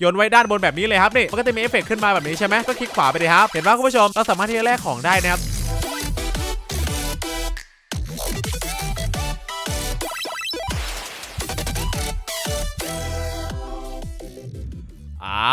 โยนไว้ด้านบนแบบนี้เลยครับนี่มันก็จะมีเอฟเฟกต์ขึ้นมาแบบนี้ใช่ไหมก็คลิกขวาไปเลยครับ เห็นป่ะคุณผู้ชมเราสามารถที่จะแลกของได้นะครับ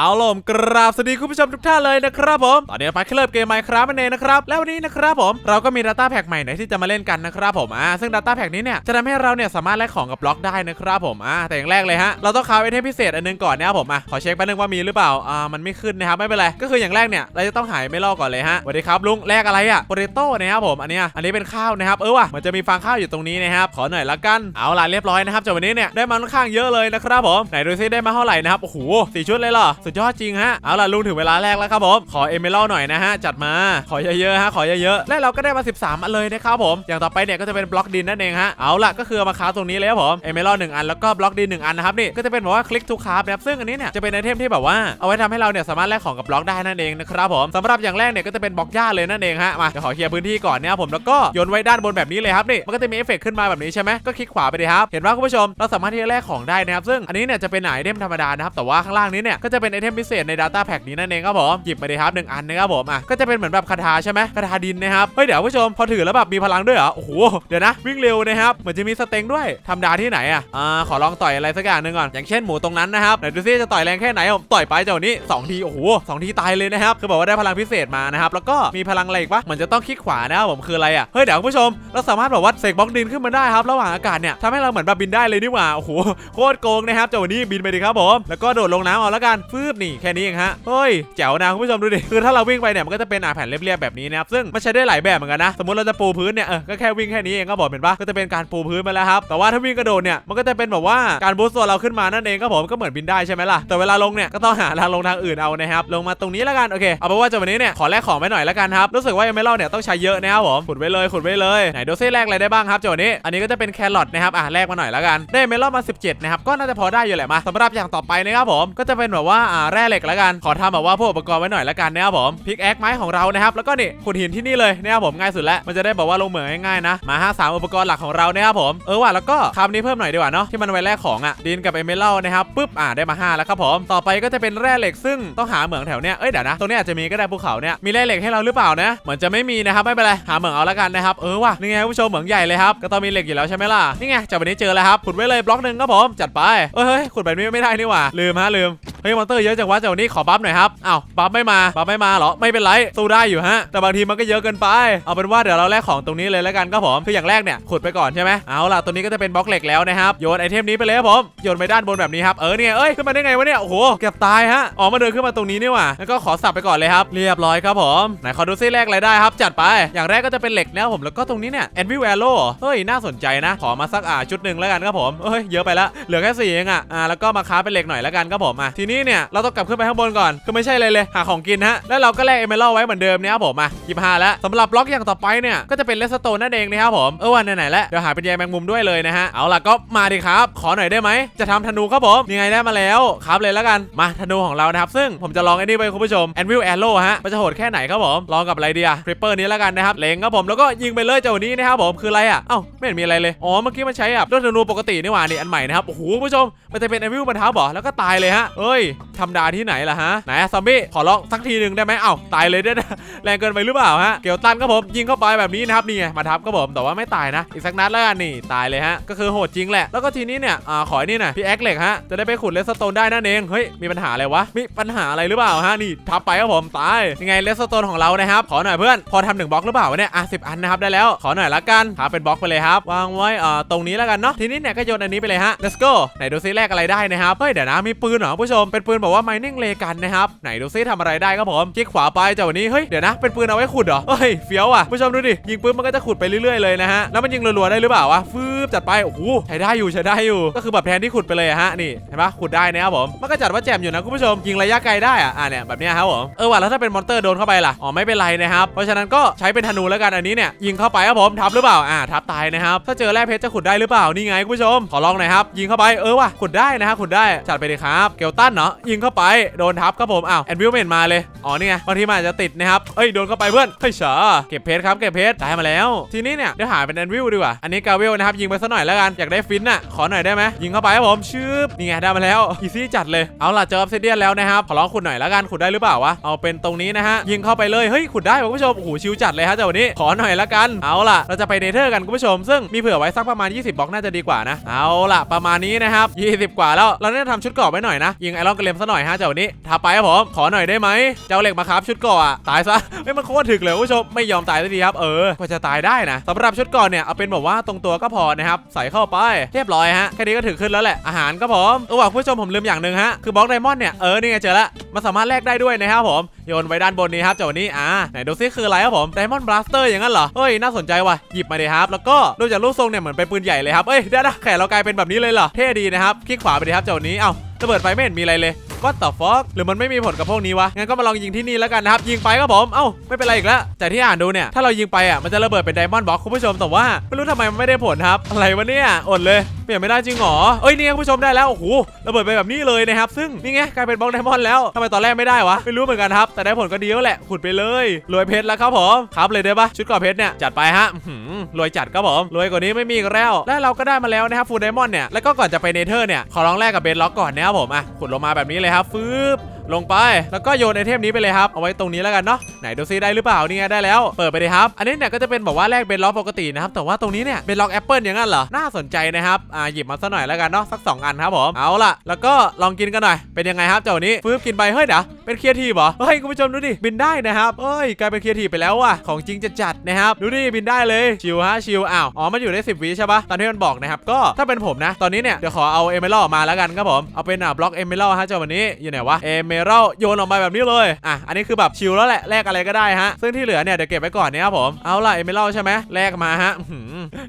เอาล่ะผมกราบสวัสดีคุณผู้ชมทุกท่านเลยนะครับผม ตอนนี้ไปเริ่มเกมไมค์ครับนั่นเองนะครับ แล้ววันนี้นะครับผมเราก็มี Data Pack ใหม่ไหนที่จะมาเล่นกันนะครับผมอ่าซึ่ง Data Pack นี้เนี่ยจะทำให้เราเนี่ยสามารถแลกของกับบล็อกได้นะครับผมอ่าแต่อย่างแรกเลยฮะเราต้องคาไอเทมพิเศษอันหนึงก่อนนะครับผมอะขอเช็คแป๊บนึงว่ามีหรือเปล่าอ่ามันไม่ขึ้นนะครับไม่เป็นไรก็คืออย่างแรกเนี่ยเราจะต้องหายไม่ลอกก่อนเลยฮะสวัสดีครับลุงแลกอะไรอะโปเตโต้นะครับผมอันนี้อันนี้เป็นข้าวนะครับเออว่ะมันจะมีฟางข้าวอยู่ตรงนี้นะครับขอหน่อยละกันเอาล่ะเรียบร้อยนะครับจากวันนี้เนี่ยได้มาค่อนข้างเยอะเลยนะครับผมไหนดูซิได้มาเท่าไหร่นะครับโอ้โหสี่ชุดเลยเหรอสุดยอดจริงฮะ เอาล่ะลุงถึงเวลาแรกแล้วครับผม ขอเอเมรัลหน่อยนะฮะ จัดมา ขอเยอะๆฮะ ขอเยอะๆ และเราก็ได้มา 13 อันเลยนะครับผม อย่างต่อไปเนี่ยก็จะเป็นบล็อกดินนั่นเองฮะ เอาล่ะก็คือมาค้าตรงนี้เลยครับผม เอเมรัลหนึ่งอันแล้วก็บล็อกดินหนึ่งอันนะครับนี่ ก็จะเป็นแบบว่าคลิกทูคาร์นะครับซึ่งอันนี้เนี่ยจะเป็นไอเทมที่แบบว่าเอาไว้ทำให้เราเนี่ยสามารถแลกของกับบล็อกได้นั่นเองนะครับผมสำหรับอย่างแรกเนี่ยก็จะเป็นบล็อกหญ้าเลยนั่นเองฮะ มาเดี๋ยวขอเคลียร์พื้นที่ก่อนเนี่ยผมแล้วก็โยนไว้ด้านบนแบบนี้เลยครับนี่มันก็จะมีเอฟเฟกขึ้นมาแบบนี้ใช่ไหมก็คลิกขวาไปเลยครับเห็นว่าคุณผู้ชมเราสามารถที่จะแลกของได้นะครับซึ่งอันนี้เนี่ยจะเป็นไอเทมธรรมดานะครับแต่ว่าข้างล่างนี้เนี่ยก็จะเป็นไอเทมพิเศษใน Data Pack นี้นั่นเองครับผมหยิบมาเลยครับหนึ่งอันนะครับผมอะก็จะเป็นเหมือนแบบคาถาใช่ไหมคาถาดินนะครับเฮ้ยเดี๋ยวผู้ชมพอถือแล้วแบบมีพลังด้วยเหรอโอ้โหเดี๋ยวนะวิ่งเร็วนะครับเหมือนจะมีสเต็งด้วยธรรมดาที่ไหนอะอ่าขอลองต่อยอะไรสักอย่างหนึ่งก่อนอย่างเช่นหมูตรงนั้นนะครับไหนดูซิจะต่อยแรงแค่ไหนผมต่อยไปเจ้านี้สองทีโอ้โหสองทีตายเลยนะครับคือบอกว่าได้พลังพิเศษมานะครับแล้วก็มีพลังอะไรอีกปะเหมือนจะต้องคลิกขวานะครับผมคืออะไรอะเฮ้ยเดี๋ยวผู้ชมเราสามารถแบบว่าเสกบล็อกดินขึ้นมาได้ครับระหว่างอากาศเนี่ยทำให้เราเหมือนแบบบินได้เลยนี่หว่าโอ้โหโคตรโกงนะครับเจ้านี้บินไปดิครับผมแล้วก็โดดลงน้ำเอาล้วกันฟืบนี่แค่นี้เองฮะเฮ้ยแจ๋วนะคุณผู้ชมดูดิคือถ้าเราวิ่งไปเนี่ยมันก็จะเป็นอาแผ่นเรียบๆแบบนี้นะครับซึ่งมันใช้ได้หลายแบบเหมือนกันนะสมมติเราจะปูพื้นเนี่ยเออก็แค่วิ่งแค่นี้เองก็บอกเห็นปะก็จะเป็นการปูพื้นมาแล้วครับแต่ว่าถ้าวิ่งกระโดดเนี่ยมันก็จะเป็นแบบว่าการบูสต์ตัวเราขึ้นมานั่นเองก็ผมก็เหมือนบินได้ใช่ไหมล่ะแต่เวลาลงเนี่ยก็ต้องหาทางลงทางอื่นเอานะครับลงมาตรงนี้แล้วกันโอเคเอาเป็นว่าจะวันนี้เนี่ยขอแลกของไปหน่อยแล้วกันครับรู้สึกว่าเอเมอรัลเนี่ยต้องใช้เยอะนะครับผมขุดไว้เลยขุดไว้เลยไหนดูซิแลกอะไรได้บ้างครับเจ้าวันนี้ อันนี้ก็จะเป็นแครอทนะครับอะแลกมาหน่อยแล้วกันได้เอเมอรัลมา 17นะครับก็น่าจะพอได้อยู่แหละมาสำหรับอย่างต่อไปนะครับผมก็จะเป็นแบบว่าอ่าแร่เหล็กแล้วกัน ขอทำแบบว่าพวกอุปกรณ์ไว้หน่อยแล้วกันนะครับผมพิกแอคไม้ของเรานะครับแล้วก็นี่ขุดหินที่นี่เลยนะครับผมง่ายสุดแล้วมันจะได้แบบว่าลงเหมืองง่ายๆนะมา5 3อุปกรณ์หลักของเรานะครับผมเออว่ะแล้วก็คำนี้เพิ่มหน่อยดีกว่าเนาะที่มันไว้แลกของอะดินกับเอเมรัลนะครับปุ๊บอ่าได้มา5แล้วครับผมต่อไปก็จะเป็นแร่เหล็กซึ่งต้องหาเหมืองแถวเนี้ยเอ้ยเดี๋ยวนะตรงนี้อาจจะมีก็ได้ภูเขาเนี่ยมีแร่เหล็กให้เราหรือเปล่านะเหมือนจะไม่มีนะครับไม่เป็นไรหาเหมืองเอาแล้วกันนะครับเออว่ะนี่ไงผู้ชมเหมืองใหญ่เลยครับก็ต้องมีเหล็กอยู่แล้วใช่ไหมล่ะนี่ไงจากวันนี้เจอแล้วครับขุดไว้เลยบล็อกหนึ่งครับผมจัดไปเอ้ยขุดแบบนี้ไม่ได้นี่หว่าลืมฮะลืม เฮ้ยมอนเตอร์เยอะจังวะเจ้านี้ขอบัฟหน่อยครับอ้าวบัฟไม่มาบัฟไม่มาเหรอไม่เป็นไรสู้ได้อยู่ฮะแต่บางทีมันก็เยอะเกินไป เอาเป็นว่าเดี๋ยวเราแลกของตรงนี้เลยแล้วกันครับผมคืออย่างแรกเนี่ยขุดไปก่อนใช่ไหมเอาล่ะตัวนี้ก็จะเป็นบล็อกเหล็กแล้วนะครับโยนไอเทมนี้ไปเลยครับผมโยนไปด้านบนแบบนี้ครับเออเนี่ยเอ้ยขึ้นมาได้ไงวะเนี่ยโอ้โหเกือบตายฮะอ๋อมาเดินขึ้นมาตรงนี้นี่หว่าแล้วก็ขอสับไปก่อนเลยครับเรียบร้อยครับผมไหนขอดูซิแรกอะไรได้ครับจัดไปอย่างแรกก็จะเป็นเหล็กแล้วผมแล้วก็ตรงนี้เนี่ยแอนวิวแอโร่เฮ้ยน่าสนใจนะขอมาสักอ่าชุดหนึ่งแล้วกันครับผมเอ้ยเยอะไปละเหลือแค่สี่เองอะอ่าแล้วก็มาค้าเป็นเหล็กหน่อยแล้วกันครับผมอะทีนี้เนี่ยเราต้องกลับขึ้นไปข้างบนก่อนคือไม่ใช่เลยเลยหาของกินฮะแล้วเราก็แลกเอเมอรัลไว้เหมือนเดิมเนี่ยครับผมอะยี่ห้าแล้วสำหรับล็อกอย่างต่อไปเนี่ยก็จะเป็นเลสโตนนั่นเองนะครับผมเออวันไหนๆแล้วเดี๋ยวหาเป็นใยแมงมุมด้วยเลยนะฮะเอาล่ะก็มาดิครับ ขอหน่อยได้ไหมจะทำธนูครับผมยังไงได้มาแล้วครับเลยแล้วกันมาธนูของเรานะครับซึ่งผมจะลองไอ้นี่ไปคุณผู้ชมแอนวิลแอโร่ฮะมันจะโหดแค่ไหนครับผมลองกับอะไรดีอะคริปเปอร์นี้แล้วกันนะครับเล็งครับผมแล้วก็ยิงไปเลยเจ้านี้นะครับผมคืออะไรอะเอ้าไม่เห็นมีอะไรเลยอ๋อเมื่อกี้มันใช้แบบด้วยธนูปกตินี่หว่านี่อันใหม่นะครับโอ้โหคุณผู้ชมมันจะเป็นแอนวิลบรรทับหรอแล้วก็ตายเลยฮะเอ้ยธรรมดาที่ไหนล่ะฮะไหนอะซอมบี้ขอลองสักทีหนึ่งได้ไหมเอ้าตายเลยได้นะแรงเกินไปหรือเปล่าฮะเกี่ยวตันครับผมยิงเข้าไปแบบนี้นะครับนี่ไงมาทับครับผมแต่ว่าไม่ตายนะอีกสักนัดแล้วกันนี่ตายเลยฮะก็คือโหดจริงแหละแล้วก็ทีนี้เนี่ยอ่าขออ้นี่หน่อยพี่แอคเหล็กฮะจะได้ไปขุดเลสโตนได้นั่นเองเฮ้ยมีปัญหาอะไรวะมีปัญหาอะไรหรือเปล่าฮะนี่ทับไปครับผมตายยังไงเลสโตนของเรานะครับขอหน่อยเพื่อนพอทำหนึ่งบล็อกหรือเปล่าวเนี่ยอะสิบอันนะครับได้แล้วขอหน่อยละกันครับเป็นบล็อกไปเลยครับวางไว้อ่าตรงนี้แล้วกันเนาะทีนี้เนี่ยก็โยนอันนี้ไปเลยฮะ let's go ไหนดูซิแลกอะไรได้นะครับเฮ้ยเดี๋ยวนะมีปืนเหรอผู้ชมเป็นปืนบอกว่า mining ray กันนะครับไหนดูซิทำอะไรได้ครับผมคลิกขวาไปจากวันนี้เฮ้ยเดี๋ยวนะเป็นปืนเอาไว้ขุดเหรอเฮ้ยเฟี้ยวอะผู้ชมดูดิยิงปืนมันก็จะขุดไปเรื่อยๆเลยนะฮะแล้วมันยิงรัวๆได้หรือเปล่าวะฟืบจัดไปโอ้โหใช้ได้อยู่ใช้ได้อยู่ ก็คือแบบแทนที่ขุดไปเลยฮะนี่เห็นปะขุดได้นะครับผมมันก็จัดว่าแจ่มอยู่นะคุณผู้ชมยิงระยะไกลได้อะอะเนี่ยแบบเนี้ยครับผมเออว่ะแล้วถ้าเป็นมอนเตอร์โดนเข้าไปล่ะอ๋อไม่เป็นไรนะครับเพราะฉะนั้นก็ใช้เป็นธนูแล้วกันอันนี้เนี่ยยิงเข้าไปครับผมทับหรือเปล่าอ่าทับตายนะครับถ้าเจอแร่เพชรจะขุดได้หรือเปล่านี่ไงคุณผู้ชมขอลองหน่อยครับยิงเข้าไปเออว่ะขุดได้นะครับขุดได้จัดไปเลยครับเกลตันเหเนาะยิงเข้าไป โดนทับครับผม อ้าว แอนวิลไม่เห็นมาเลย อ๋อนี่ไงบางทีมันอาจจะติดนะครับ เอ้ย โดนเข้าไปเพื่อน เฮ้ยเฉาเก็บเพชรครับ เก็บเพชรได้มาแล้ว ทีนี้เนี่ย เดี๋ยวหาเป็นแอนวิลดีกว่า อันนี้กาเวลนะครับ ยิงไปสักหน่อยแล้วกัน อยากได้ฟินน่ะ ขอหน่อยได้ไหมยิงเข้าไปครับผม ชืบนี่ไง ได้มาแล้ว อีซี่จัดเลย เอาล่ะ เจอออฟซิเดียนแล้วนะครับ ขอร้องขุดหน่อยแล้วกัน ขุดได้หรือเปล่าวะ เอาเป็นตรงนี้นะฮะ ยิงเข้าไปเลย เฮ้ย ขุดได้คุณผู้ชมโอ้โหชิวจัดเลยฮะเจ้าวันนี้ ขอหน่อยละกัน เอาล่ะ เราจะไปเนเธอร์กันคุณผู้ชม ซึ่งมีเผื่อไว้สักประมาณ 20บล็อกน่าจะดีกว่านะ เอาล่ะ ประมาณนี้นะครับ20 กว่าแล้ว เราเนี่ยทำชุดกราะไว้หน่อยนะ ยิงไอรอนกระเลมซะหน่อยฮะเจ้าวันนี้ทาไปครับผมขอหน่อยได้ไหมเจ้าเหล็กมาครับชุดก่ออะตายซะไม่มันโคตรถึกเลยผู้ชมไม่ยอมตายสักทีครับเออกว่าจะตายได้นะสำหรับชุดก่อนเนี่ยเอาเป็นแบบว่าตรงตัวก็พอนะครับใส่เข้าไปเรียบร้อยฮะแค่นี้ก็ถึงขึ้นแล้วแหละอาหารก็ผมเออว่ะคุณผู้ชมผมลืมอย่างหนึ่งฮะคือบล็อกไดมอนด์เนี่ยเออนี่ไงเจอละ มันสามารถแลกได้ด้วยนะครับผมโยนไว้ด้านบนนี้ครับเจ้าวันนี้อ่าไหนดูซิคืออะไรครับผมไดมอนด์บลัสเตอร์อย่างนั้นเหรอเฮ้ยน่าสนใจว่ะหยิบมาเลยครับ แล้วก็ดูจากรูปทรงเนี่ยเหมือนเป็นปืนใหญ่เลยครับเอ้ยเดี๋ยวนะแขนเรากลายเป็นแบบนี้เลยเหรอเท่ดีนะครับคลิกขวาไปเลยครับเจ้าวันนี้เอ้าระเบิดไฟไม่เห็นมีอะไรเลย What the fuck หรือมันไม่มีผลกับพวกนี้วะ งั้นก็มาลองยิงที่นี่แล้วกันนะครับ ยิงไปครับผม เอ้า ไม่เป็นไรอีกแล้วจากที่อ่านดูเนี่ย ถ้าเรายิงไปอะ มันจะระเบิดเป็นไดมอนด์บล็อกคุณผู้ชม แต่ว่า ไม่รู้ทำไมมันไม่ได้ผลครับ อะไรวะเนี่ย อดเลย ลี่ยนไม่ได้จริงเหรอเอ้ยนี่คุณผู้ชมได้แล้วโอ้โหระเบิดไปแบบนี้เลยนะครับ ซึ่งนี่ไงกลายเป็นบล็อกไดมอนด์แล้วทำไมตอนแรกไม่ได้วะไม่รู้เหมือนกันครับ แต่ได้ผลก็ดีแล้วแหละขุดไปเลยรวยเพชรแล้วครับผมครับเลยได้ปะชุดก่อเพชรเนี่ยจัดไปฮะหือรวยจัดครับผมรวยกว่านี้ไม่มีอีกแล้ว และเราก็ได้มาแล้วนะครับฟูลไดมอนด์เนี่ยแล้วก็ก่อนจะไปเนเธอร์เนี่ยขอลองแลกกับเบนล็อกก่อนนะครับผมอะขุดลงมาแบบนี้เลยครับฟืบ ลงไป แล้วก็โยนไอเทมนี้ไปเลยครับ เอาไว้ตรงนี้แล้วกันเนาะ ไหนดูซิได้หรือเปล่านี่ไงได้แล้ว เปิดไปเลยครับ อันนี้เนี่ยก็จะเป็นบอกว่าแลกเป็นล็อกปกตินะครับ แต่ว่าตรงนี้เนี่ยเป็นล็อกแอปเปิลอย่างนั้นเหรอ น่าสนใจนะครับ อ่าหยิบมาสักหน่อยแล้วกันเนาะ สัก 2 อันครับผม เอาล่ะ แล้วก็ลองกินกันหน่อย เป็นยังไงครับเจ้านี้ฟื้นกินไปเฮ้ยเดี๋ยว เป็นเครีเอทีฟเหรอเฮ้ยคุณผู้ชมดูดิบินได้นะครับเฮ้ยกลายเป็นเครีเอทีฟไปแล้วว่ะของจริงจะจัดนะครับดูดิบินได้เลยชิวฮะชิวอ้าวอ๋อมันอยู่ได้ 10วิใช่ปะตอนที่มันบอกนะครับก็ถ้าเป็นผมนะตอนนี้เนี่ยเดี๋ยวขอเอาเอเมอรัลมาแล้วกันครับผมเอาเป็นอะบล็อกเอเมอรัลฮะเจ้าวันนี้อยู่ไหนวะเอเมอรัลโยนออกมาแบบนี้เลยอะอันนี้คือแบบชิลแล้วแหละแลกอะไรก็ได้ฮะซึ่งที่เหลือเนี่ยเดี๋ยวเก็บไว้ก่อนเนี่ยครับผมเอาล่ะเอเมอรัลใช่ไหมแลกมาฮะ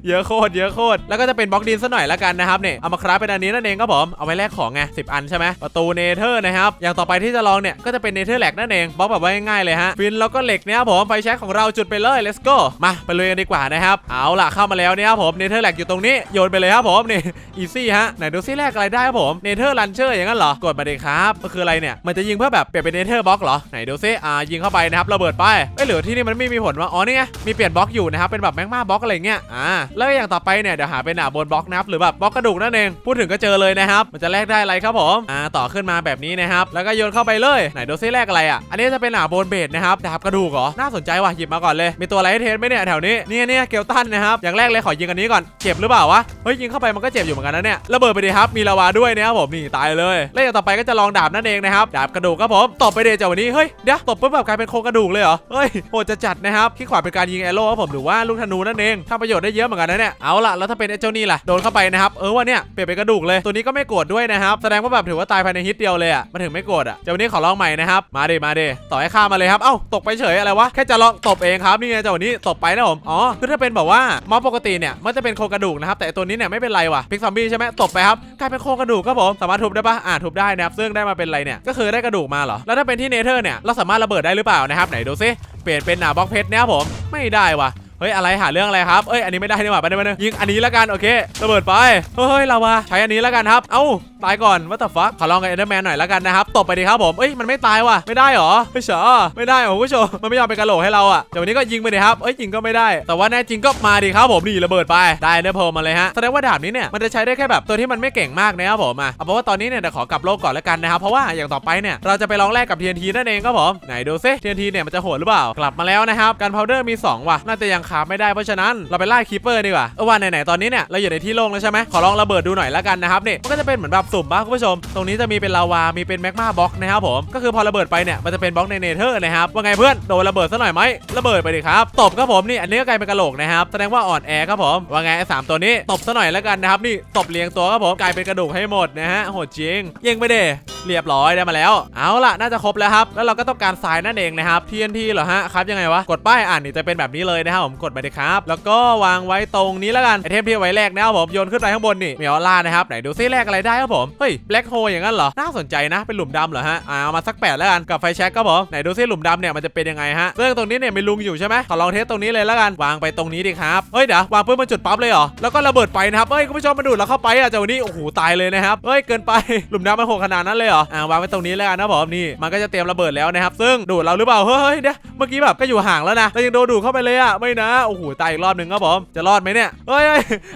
เยอะโคตรเยอะโคตรแล้วก็จะเป็นบล็อกดินซะหน่อยละกันนะครับเนี่ยเอามาคราฟเป็นอันนี้นั่นเองครับผมเอาไว้แลกของไงสิอันใช่ไหมประตูเนเธอร์นะครับอย่างต่อไปที่จะลองเนี่ยก็จะเป็นเนเธอร์แลกนั่นเองบล็อกแบบว่าง่ายๆเลยฮะฟินแล้วก็เหล็กเนี่ยครับผมไฟแช็กของเราจุดไปเลย let's go มาไปเลยกันดีกว่านะครับเอาล่ะเข้ามาแล้วเนี่ยครับผมเนเธอร์แลกอยู่ตรงนี้โยนไปเลยครับผมนี่อีซี่ฮะไหนดูซิแลกอะไรได้ครับผมเนเธอร์ลันเชอร์อย่างนั้นเหรอกดมาเลยครับก็คืออะไรเนี่ยมันจะยิงเพื่อแบบเปลี่ยนเป็นเนเธอร์บล็อกเหรอไหนดูซิอ่ายิงเข้าไปนะครับระเบิดไปเอ้ยหรือที่นี่มันไม่มีผลว่ะอ๋อนี่ไงมีเปลี่ยนบล็อกอยู่นะครับเป็นแบบแมงม่าบล็อกอะไรเงี้ยอ่าแล้วอย่างต่อไปเนี่ยเดี๋ยวหาเป็นอ่าบนบล็อกนะครับหรือแบบบล็อกกระดูกนั่นเองพูดถึงก็เจอเลยนะครับมันจะแลกได้อะไรครับผมอ่าต่อขึ้นมาแบบนี้นะครับแล้วก็โยนเข้าไปเลยไหนโดูซิแลกอะไรอะ อันนี้จะเป็นอ่าโบนเบดนะครับ ดาบกระดูกเหรอ น่าสนใจว่ะ หยิบมาก่อนเลย มีตัวอะไรให้เทสไหมเนี่ยแถวนี้ เนี่ยเนี่ยเกลตันนะครับ อย่างแรกเลยขอยิงอันนี้ก่อน เจ็บหรือเปล่าวะ เฮ้ยยิงเข้าไปมันก็เจ็บอยู่เหมือนกันนะเนี่ย ระเบิดไปดิครับ มีลาวาด้วยนะครับผมนี่ตายเลยแล้วอย่างต่อไปก็จะลองดาบนั่นเองนะครับ ดาบกระดูกครับผม ตบไปเดยวจากวันนี้ เฮ้ย เดี๋ยวตบปุ๊บแบบกลายเป็นโครงกระดูกเลยเหรอ เฮ้ยโหดจะจัดนะครับที่ขวาเป็นการยิงแอโร่ครับผมหรือว่าลูกธนูนั่นเองทำประโยชน์ได้เยอะเหมือนกันนะเนี่ย เอาล่ะแล้วถ้าเป็นไอ้เจ้านี่ล่ะ โดนเข้าไปนะครับ เออว่าเนี่ยเปลี่ยนเป็นกระดูกเลย ตัวนี้ก็ไม่โกรธด้วยนะครับ แสดงว่าแบบถือว่าตายภายในฮิตเดียวเลยอะ มันถึงไม่โกรธอะเจ้านี้ขอลองม่นะครับ มาดิมาดิต่อให้ฆ่ามาเลยครับ เอ้าตกไปเฉยอะไรวะ แค่จะลองตบเองครับ นี่ไงเจ้านี้ตบไปนะผม อ๋อ คือถ้าเป็นแบบว่าม็อบปกติเนี่ย มันจะเป็นโครงกระดูกนะครับ แต่ตัวนี้เนี่ยไม่เป็นไรว่ะ พิกซอมบี้ใช่ไหมตบไปครับ กลายเป็นโครงกระดูกครับผม สามารถทุบได้ปะอ่าทุบได้นะครับซึ่งได้มาเป็นอะไรเนี่ย ก็คือได้กระดูกมาเหรอ แล้วถ้าเป็นที่เนเธอร์เนี่ย เราสามารถระเบิดได้หรือเปล่านะครับ ไหนดูซิ เปลี่ยนเป็นหนาบล็อกเพชรนี่ยครับผม ไม่ได้ว่ะเฮ้ยอะไรหาเรื่องอะไรครับ เอ้ยอันนี้ไม่ได้นี่หว่าไปได้ไปได้ยิงอันนี้ละกันโอเคระเบิดไป เฮ้ยเราว่าใช้อันนี้ละกันครับ เอ้า ตายก่อนวัตถฟักขอลองกับเอเดอร์แมนหน่อยและกันนะครับตบไปดีครับผมเอ้ยมันไม่ตายว่ะไม่ได้หรอไม่เฉอไม่ได้หรอคุณผู้ชมมันไม่ยอมเป็นกระโหลกให้เราอะเดี๋ยววันนี้ก็ยิงไปดีครับเอ้ยยิงก็ไม่ได้ แต่ว่าแน่จริงก็มาดีครับผมนี่ระเบิดไปได้เนื้อโพลมาเลยฮะแสดงว่าดาบนี้เนี่ยมันจะใช้ได้แค่แบบตัวที่มันไม่เก่งมากนะครับผมอะเอาเป็นว่าตอนนี้เนี่ยเดี๋ยวขอกลับโลกก่อนและกันนะครับเพราะว่าอย่างต่อไปเนี่ยเราจะไปลองแลกกับ TNT นั่นเองครับผมไหนดูซิ TNT เนี่ยมันจะโหดหรือเปล่ากลับมาแล้วนะครับการพาวเดอร์มีสองว่ะน่าจะยังขาไม่ได้เพราะฉะนั้นเราไปไล่คีเปอร์ดีกว่าเออว่าไหนๆตอนนี้เนี่ยเราอยู่ในที่โล่งแล้วใช่ไหมขอลองระเบิดดูหน่อยและกันนะครับนี่มันก็จะเป็นเหมือนแบบสุ่มป่ะคุณผู้ชม ตรงนี้จะมีเป็นลาวา มีเป็นแมกมาบล็อกนะครับผม ก็คือพอระเบิดไปเนี่ย มันจะเป็นบล็อกในเนเธอร์นะครับ ว่าไงเพื่อน โดนระเบิดซะหน่อยไหมระเบิดไปดิครับ ตบครับผมนี่ อันนี้ก็กลายเป็นกระโหลกนะครับ แสดงว่าอ่อนแอครับผม ว่าไงไอ้สามตัวนี้ ตบซะหน่อยแล้วกันนะครับ นี่ ตบเรียงตัวครับผม กลายเป็นกระดูกให้หมดนะฮะ โหดจริงยิงไปเดเรียบร้อยได้มาแล้ว เอาล่ะ น่าจะครบแล้วครับ แล้วเราก็ต้องการทรายนั่นเองนะครับ TNT เหรอฮะ ครับยังไงวะ กดป้ายอ่านนี่จะเป็นแบบนี้เลยนะครับผม กดไปเลยครับ แล้วก็วางไว้ตรงนี้แล้วกัน ไอเทมที่ไว้แรกนะครับผม โยนขึ้นไปข้างบนนี่มีออร่านะครับ ไหนดูซิแรกอะไรได้ครับผมผมเฮ้ยแบล็คโฮอย่างนั้นเหรอน่าสนใจนะเป็นหลุมดำเหรอฮะเอามาสักแปดแล้วกันกับไฟแช็กครับผมไหนดูซิหลุมดำเนี่ยมันจะเป็นยังไงฮะซึ่งตรงนี้เนี่ยมีลุงอยู่ใช่ไหมขอลองเทสตรงนี้เลยแล้วกันวางไปตรงนี้ดิครับเฮ้ยเดี๋ยววางปุ๊บมันจุดปั๊บเลยเหรอแล้วก็ระเบิดไฟนะครับเฮ้ยคุณผู้ชมมาดูดเราเข้าไปอะจากวันนี้โอ้โหตายเลยนะครับเฮ้ยเกินไปหลุมดำมันโหดขนาดนั้นเลยเหรออ่าวางไว้ตรงนี้แล้วกันนะผมนี่มันก็จะเตรียมระเบิดแล้วนะครับซึ่งดูดเราหรือเปล่าเฮ้ยเดี๋ยวเมื่อกี้แบบก็อยู่ห่างแล้วนะแต่ยังโดนดูดเข้าไปเลยอะไม่นะโอ้โหตายอีกรอบหนึ่งครับผมจะรอดไหมเนี่ยเฮ้ย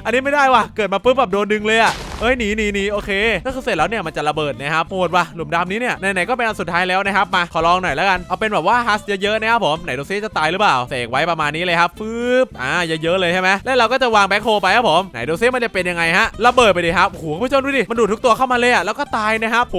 อันนี้ไม่ได้ว่ะเกิดมาปุ๊บแบบโดนดึงเลยอะ เอ้ยหนีหนีหนีโอเคก็คือเสร็จแล้วเนี่ยมันจะระเบิดนะครับโหดว่ะหลุมดำนี้เนี่ยไหนๆก็เป็นอันสุดท้ายแล้วนะครับมาขอลองหน่อยแล้วกันเอาเป็นแบบว่าฮัสเยอะๆนะครับผมไหนดูซิจะตายหรือเปล่าเสกไว้ประมาณนี้เลยครับปึ๊บอ่าเยอะๆเลยใช่ไหมแล้วเราก็จะวางแบ็คโฮไปครับผมไหนดูซิมันจะเป็นยังไงฮะระเบิดไปดิครับโอ้โหคุณผู้ชมดูดิมันดูดทุกตัวเข้ามาเลยอะแล้วก็ตายนะครับโห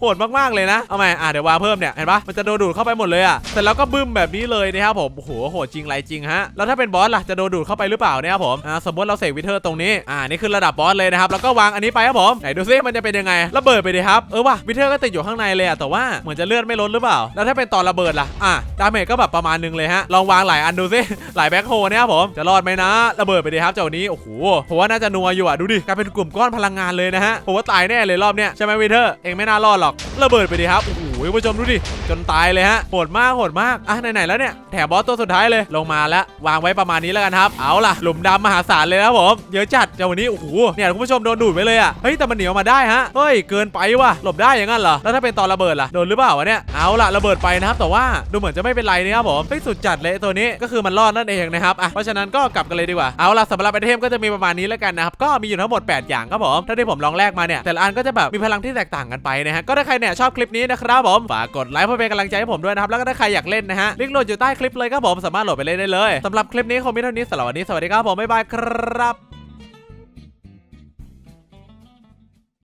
โหดมากๆเลยนะเอาใหม่อ่าเดี๋ยววางเพิ่มเนี่ยเห็นปะมันจะโดนดูดเข้าไปหมดเลยอะเสร็จแล้วก็บึ้มแบบนี้เลยนะครับผมโอ้โหโหดจริงไรจริงฮะแล้วถ้าเป็นบอสล่ะจะโดนดูดเข้าไปหรือเปล่านี่ยครับผมอ่าสมมติเราเสกวิเทอร์ตรงนี้อ่านี่คือระดับบอสเลยนะครับแล้วก็วางอันนี้ไปครับผมไหนดูซิมันจะเป็นยังไงระเบิดไปดิครับเออว่ะวิเทอร์ก็ติดอยู่ข้างในเลยอะแต่ว่าเหมือนจะเลือดไม่ลดหรือเปล่า แล้วถ้าเป็นตอนระเบิดล่ะอะดาเมจก็แบบประมาณนึงเลยฮะลองวางหลายอันดูซิหลายแบ็คโฮเนี่ยครับผมจะรอดไหมนะระเบิดไปดิครับเจ้านี้โอ้โหผมว่าน่าจะนัวอยู่อะดูดิกลายเป็นกลุ่มก้อนพลังงานเลยนะฮะผมว่าตายแน่เลยรอบเนี้ยใช่ไหมวิเทอร์เองไม่น่ารอดหรอกระเบิดไปดิครับโอ้โหคุณผู้ชมดูดิ จนตายเลยฮะ โหดมาก โหดมาก อะ ไหน ๆ แล้วเนี่ย แถมบอสตัวสุดท้ายเลย ลงมาแล้ว วางไว้ประมาณนี้แล้วกันครับ เอาล่ะ หลุมดำมหาศาลเลยนะผม เยอะจัดเจ้าวันนี้ โอ้โห เนี่ยคุณผู้ชมโดนดูดไปเลยอะ เฮ้ย แต่มันหนีออกมาได้ฮะ เฮ้ย เกินไปว่ะ หลบได้อย่างนั้นเหรอ แล้วถ้าเป็นตอนระเบิดล่ะ โดนหรือเปล่าวะเนี่ย เอาล่ะ ระเบิดไปนะครับ แต่ว่าดูเหมือนจะไม่เป็นไรนะครับผมเฮ้ยสุดจัดเลยตัวนี้ ก็คือมันรอดนั่นเองนะครับ อะ เพราะฉะนั้นก็กลับกันเลยดีกว่า เอาล่ะสำหรับไอเทมก็จะมีประมาณนี้แล้วกันนะครับ ก็มีอยู่ทั้งหมด 8 อย่างครับผม ถ้าที่ผมลองแลกมาเนี่ยแต่ละอันก็จะแบบมีพลังที่แตกต่างกันไปนะฮะก็ถ้าใครเนี่ยชอบคลิปนี้นะครับผมฝากกดไลค์เพื่อเป็นกำลังใจให้ผมด้วยนะครับแล้วก็ถ้าใครอยากเล่นนะฮะลิงก์โหลดอยู่ใต้คลิปเลยครับผมสามารถโหลดไปเล่นได้เลยสำหรับคลิปนี้คงมีเท่านี้สำหรับวันนี้สวัสดีครับผมบ๊ายบายครับ